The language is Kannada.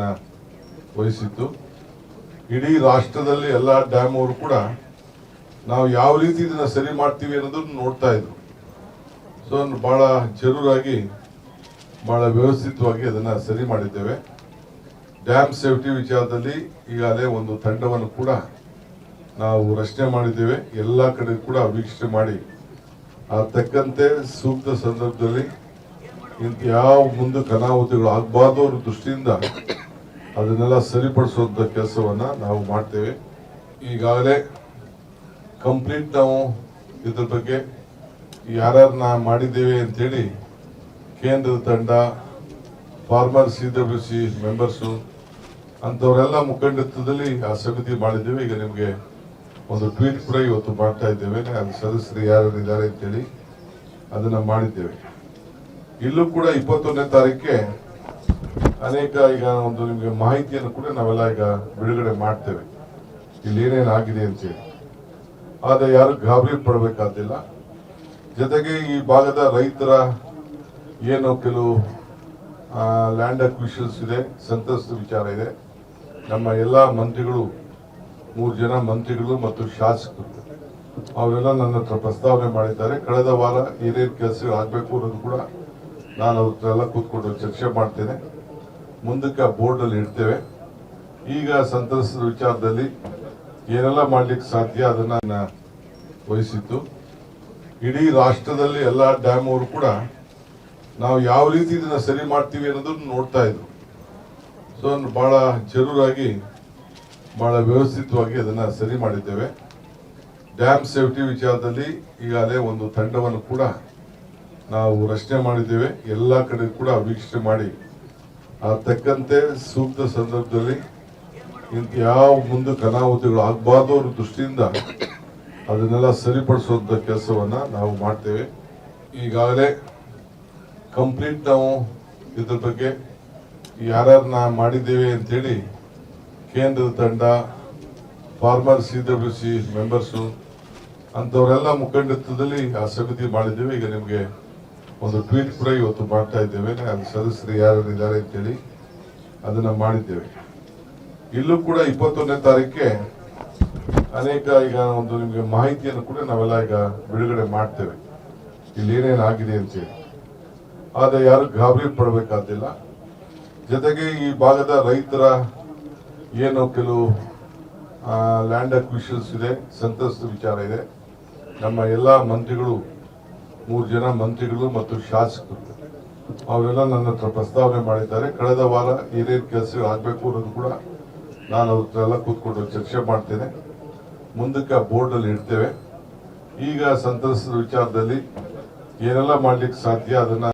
ಅದನ್ನ ವಹಿಸಿತ್ತು. ಇಡೀ ರಾಷ್ಟ್ರದಲ್ಲಿ ಎಲ್ಲ ಡ್ಯಾಮ್ ಅವರು ಕೂಡ ನಾವು ಯಾವ ರೀತಿ ಇದನ್ನು ಸರಿ ಮಾಡ್ತೀವಿ ಅನ್ನೋದನ್ನು ನೋಡ್ತಾ ಇದ್ರು. ಸೊ ಭಾಳ ಜರೂರಾಗಿ ಭಾಳ ವ್ಯವಸ್ಥಿತವಾಗಿ ಅದನ್ನು ಸರಿ ಮಾಡಿದ್ದೇವೆ. ಡ್ಯಾಮ್ ಸೇಫ್ಟಿ ವಿಚಾರದಲ್ಲಿ ಈಗಾಗಲೇ ಒಂದು ತಂಡವನ್ನು ಕೂಡ ನಾವು ರಚನೆ ಮಾಡಿದ್ದೇವೆ. ಎಲ್ಲ ಕಡೆ ಕೂಡ ವೀಕ್ಷಣೆ ಮಾಡಿ ಆ ತಕ್ಕಂತೆ ಸೂಕ್ತ ಸಂದರ್ಭದಲ್ಲಿ ಇಂಥ ಯಾವ ಮುಂದೆ ಅನಾಹುತಿಗಳು ಆಗಬಾರ್ದು ಅವ್ರ ದೃಷ್ಟಿಯಿಂದ ಅದನ್ನೆಲ್ಲ ಸರಿಪಡಿಸುವಂತ ಕೆಲಸವನ್ನ ನಾವು ಮಾಡ್ತೇವೆ. ಈಗಾಗಲೇ ಕಂಪ್ಲೀಟ್ ನಾವು ಇದ್ರ ಬಗ್ಗೆ ಯಾರ್ಯಾರು ನಾ ಮಾಡಿದ್ದೇವೆ ಅಂತೇಳಿ ಕೇಂದ್ರದ ತಂಡ former C W C members ಅಂಥವರೆಲ್ಲ ಮುಖಂಡತ್ವದಲ್ಲಿ ಆ ಸಮಿತಿ ಮಾಡಿದ್ದೇವೆ. ಈಗ ನಿಮಗೆ ಒಂದು ಟ್ವೀಟ್ ಕೂಡ ಇವತ್ತು ಮಾಡ್ತಾ ಇದ್ದೇವೆ. ಅದು ಸದಸ್ಯರು ಯಾರ್ಯಾರಿದ್ದಾರೆ ಅಂತೇಳಿ ಅದನ್ನು ಮಾಡಿದ್ದೇವೆ. ಇಲ್ಲೂ ಕೂಡ ಇಪ್ಪತ್ತೊಂದನೇ ತಾರೀಕಿಗೆ ಅನೇಕ ಈಗ ಒಂದು ನಿಮಗೆ ಮಾಹಿತಿಯನ್ನು ಕೂಡ ನಾವೆಲ್ಲ ಈಗ ಬಿಡುಗಡೆ ಮಾಡ್ತೇವೆ. ಇಲ್ಲಿ ಏನೇನು ಆಗಿದೆ ಅಂತೇಳಿ ಆದರೆ ಯಾರು ಗಾಬರಿ ಪಡಬೇಕಾದಿಲ್ಲ. ಜೊತೆಗೆ ಈ ಭಾಗದ ರೈತರ ಏನು ಕೆಲವು ಲ್ಯಾಂಡ್ ಅಕ್ವಿಷನ್ಸ್ ಇದೆ ಸಂತಸದ ವಿಚಾರ ಇದೆ. ನಮ್ಮ ಎಲ್ಲ ಮಂತ್ರಿಗಳು, ಮೂರು ಜನ ಮಂತ್ರಿಗಳು ಮತ್ತು ಶಾಸಕರು, ಅವರೆಲ್ಲ ನನ್ನ ಹತ್ರ ಪ್ರಸ್ತಾವನೆ ಮಾಡಿದ್ದಾರೆ. ಕಳೆದ ವಾರ ಏನೇನು ಕೆಲಸಗಳು ಆಗಬೇಕು ಅನ್ನೋದು ಕೂಡ ನಾನು ಅವ್ರ ಕೂತ್ಕೊಂಡು ಚರ್ಚೆ ಮಾಡ್ತೇನೆ. ಮುಂದಕ್ಕೆ ಬೋರ್ಡ್ ಅಲ್ಲಿ ಇಡ್ತೇವೆ. ಈಗ ಸಂತ್ರಸ್ತರ ವಿಚಾರದಲ್ಲಿ ಏನೆಲ್ಲ ಮಾಡ್ಲಿಕ್ಕೆ ಸಾಧ್ಯ ಅದನ್ನ ನಾನು ವಹಿಸಿತ್ತು ಇಡೀ ರಾಷ್ಟ್ರದಲ್ಲಿ ಎಲ್ಲ ಡ್ಯಾಮ್ ಅವರು ಕೂಡ ನಾವು ಯಾವ ರೀತಿ ಇದನ್ನ ಸರಿ ಮಾಡ್ತೀವಿ ಅನ್ನೋದನ್ನು ನೋಡ್ತಾ ಇದ್ರು. ಸೊ ಬಹಳ ಜರೂರಾಗಿ ಬಹಳ ವ್ಯವಸ್ಥಿತವಾಗಿ ಅದನ್ನ ಸರಿ ಮಾಡಿದ್ದೇವೆ. ಡ್ಯಾಮ್ ಸೇಫ್ಟಿ ವಿಚಾರದಲ್ಲಿ ಈಗಾಗಲೇ ಒಂದು ತಂಡವನ್ನು ಕೂಡ ನಾವು ರಚನೆ ಮಾಡಿದ್ದೇವೆ. ಎಲ್ಲ ಕಡೆ ಕೂಡ ವೀಕ್ಷಣೆ ಮಾಡಿ ಆ ತಕ್ಕಂತೆ ಸೂಕ್ತ ಸಂದರ್ಭದಲ್ಲಿ ಇಂಥ ಯಾವ ಮುಂದೆ ಅನಾಹುತಿಗಳು ಆಗಬಾರ್ದು ಅವ್ರ ದೃಷ್ಟಿಯಿಂದ ಅದನ್ನೆಲ್ಲ ಸರಿಪಡಿಸುವಂಥ ಕೆಲಸವನ್ನ ನಾವು ಮಾಡ್ತೇವೆ. ಈಗಾಗಲೇ ಕಂಪ್ಲೀಟ್ ನಾವು ಇದ್ರ ಬಗ್ಗೆ ಯಾರ್ಯಾರನ್ನ ಮಾಡಿದ್ದೇವೆ ಅಂತೇಳಿ ಕೇಂದ್ರದ ತಂಡ, former C W C members, ಅಂಥವರೆಲ್ಲ ಮುಖಂಡತ್ವದಲ್ಲಿ ಆ ಸಮಿತಿ ಮಾಡಿದ್ದೇವೆ. ಈಗ ನಿಮಗೆ ಒಂದು ಟ್ವೀಟ್ ಕೂಡ ಇವತ್ತು ಮಾಡ್ತಾ ಇದ್ದೇವೆ. ಅದು ಸದಸ್ಯರು ಇದ್ದಾರೆ ಅಂತೇಳಿ ಅದನ್ನ ಮಾಡಿದ್ದೇವೆ. ಇಲ್ಲೂ ಕೂಡ ಇಪ್ಪತ್ತೊಂದನೇ ತಾರೀಕೆ ಅನೇಕ ಈಗ ಒಂದು ನಿಮಗೆ ಮಾಹಿತಿಯನ್ನು ಕೂಡ ನಾವೆಲ್ಲ ಈಗ ಬಿಡುಗಡೆ ಮಾಡ್ತೇವೆ. ಇಲ್ಲಿ ಏನೇನು ಆಗಿದೆ ಅಂತೇಳಿ ಆದ್ರೆ ಯಾರು ಗಾಬರಿ ಪಡಬೇಕಾದಿಲ್ಲ. ಜೊತೆಗೆ ಈ ಭಾಗದ ರೈತರ ಏನು ಕೆಲವು ಲ್ಯಾಂಡ್ ಅಕ್ವಿಷನ್ಸ್ ಇದೆ, ಸಂತ್ರಸ್ತ ವಿಚಾರ ಇದೆ. ನಮ್ಮ ಎಲ್ಲ ಮಂತ್ರಿಗಳು ಮೂರು ಜನ ಮಂತ್ರಿಗಳು ಮತ್ತು ಶಾಸಕರು. ಅವರೆಲ್ಲ ನನ್ನ ಹತ್ರ ಪ್ರಸ್ತಾವನೆ ಮಾಡಿದ್ದಾರೆ. ಕಳೆದ ವಾರ ಏನೇನು ಕೆಲಸಗಳು ಆಗಬೇಕು ಅನ್ನೋದು ಕೂಡ ನಾನು ಅವ್ರ ಹತ್ರ ಎಲ್ಲ ಕೂತ್ಕೊಂಡು ಚರ್ಚೆ ಮಾಡ್ತೇನೆ. ಮುಂದಕ್ಕೆ ಆ ಬೋರ್ಡಲ್ಲಿ ಇಡ್ತೇವೆ. ಈಗ ಸಂತ್ರಸ್ತರ ವಿಚಾರದಲ್ಲಿ ಏನೆಲ್ಲ ಮಾಡ್ಲಿಕ್ಕೆ ಸಾಧ್ಯ ಅದನ್ನ